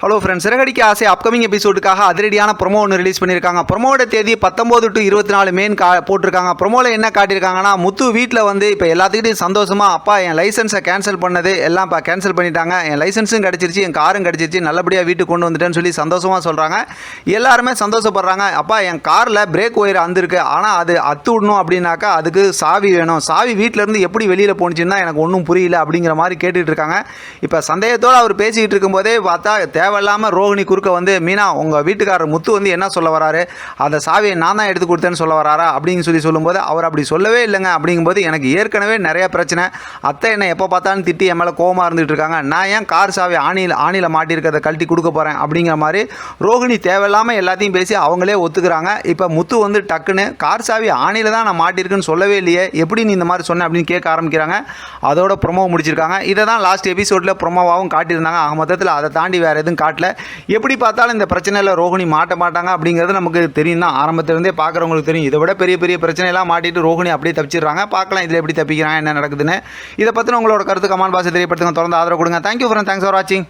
Hello friends Siragadikka ஆசை upcoming எபிசோடுக்காக அதிரடியான promo ஒன்று ரிலீஸ் பண்ணியிருக்காங்க ப்ரொமோட தேதி பத்தொம்போது டு இருபத்தி நாலு மெயின் கா போட்டிருக்காங்க. ப்ரொமோவில் என்ன காட்டியிருக்காங்கன்னா முத்து வீட்டில் வந்து இப்போ எல்லாத்துக்கிட்டையும் சந்தோஷமாக அப்பா என் லைசன்ஸை கேன்சல் பண்ணது எல்லாம் இப்போ கேன்சல் பண்ணிட்டாங்க. என் லைசன்ஸும் கிடச்சிருச்சு என் காரும் கிடச்சிருச்சு நல்லபடியாக வீட்டுக்கு கொண்டு வந்துட்டேன்னு சொல்லி சந்தோஷமாக சொல்கிறாங்க எல்லாருமே சந்தோஷப்படுறாங்க. அப்பா என் காரில் பிரேக் ஒயர் அந்திருக்கு. ஆனால் அது அத்து விடணும் அப்படின்னாக்கா அதுக்கு சாவி வேணும். சாவி வீட்டிலேருந்து எப்படி வெளியில் போணுச்சுன்னா எனக்கு ஒன்றும் புரியல. அப்படிங்கிற மாதிரி கேட்டுகிட்டு இருக்காங்க. இப்போ சந்தேகத்தோடு அவர் பேசிக்கிட்டு இருக்கும்போதே பார்த்தா தேவையில்லாமல் ரோகிணி குறுக்க வந்து மீனா உங்கள் வீட்டுக்காரர் முத்து வந்து என்ன சொல்ல வராரு? அந்த சாவியை நான் தான் எடுத்து கொடுத்தேன்னு சொல்ல வராரா? அப்படின்னு சொல்லி சொல்லும்போது அவர் அப்படி சொல்லவே இல்லைங்க. அப்படிங்கும்போது எனக்கு ஏற்கனவே நிறைய பிரச்சனை. அத்தை என்னை எப்போ பார்த்தாலும் திட்டி என் மேலே கோவமாக இருந்துகிட்டு இருக்காங்க. நான் ஏன் கார் சாவி ஆணியில் ஆணியில் மாட்டியிருக்கிறத கழட்டி கொடுக்க போகிறேன் அப்படிங்கிற மாதிரி ரோகிணி தேவையில்லாமல் எல்லாத்தையும் பேசி அவங்களே ஒத்துக்கிறாங்க. இப்போ முத்து வந்து டக்குன்னு கார் சாவி ஆணியில் தான் நான் மாட்டியிருக்குன்னு சொல்லவே இல்லையே. எப்படி நீ இந்த மாதிரி சொன்ன? அப்படின்னு கேட்க ஆரம்பிக்கிறாங்க. அதோட ப்ரொமோ முடிச்சிருக்காங்க. இதை தான் லாஸ்ட் எபிசோடில் ப்ரொமோவாகவும் காட்டியிருந்தாங்க. ஆக மொத்தத்தில் அதை தாண்டி வேறு எதுவும் காட்டல. எப்படி பார்த்தாலும் இந்த பிரச்சனையில் ரோஹிணி மாட்ட மாட்டாங்க அப்படிங்கிறது நமக்கு தெரியும் தான். ஆரம்பத்திலேருந்தே பார்க்குறவங்களுக்கு தெரியும். இதை விட பெரிய பெரிய பிரச்சனையெல்லாம் மாட்டிட்டு ரோகிணி அப்படியே தப்பிச்சிடுறாங்க. பார்க்கலாம் இதில் எப்படி தப்பிக்கிறாங்க என்ன நடக்குதுன்னு. இதை பற்றின உங்களோட கருத்து கமான் பாசை தெரியப்படுத்துங்க. தொடர்ந்து ஆதரவு கொடுங்க. தேங்க்யூ ஃப்ரெண்ட் தேங்க்ஸ் ஃபார் வாட்சிங்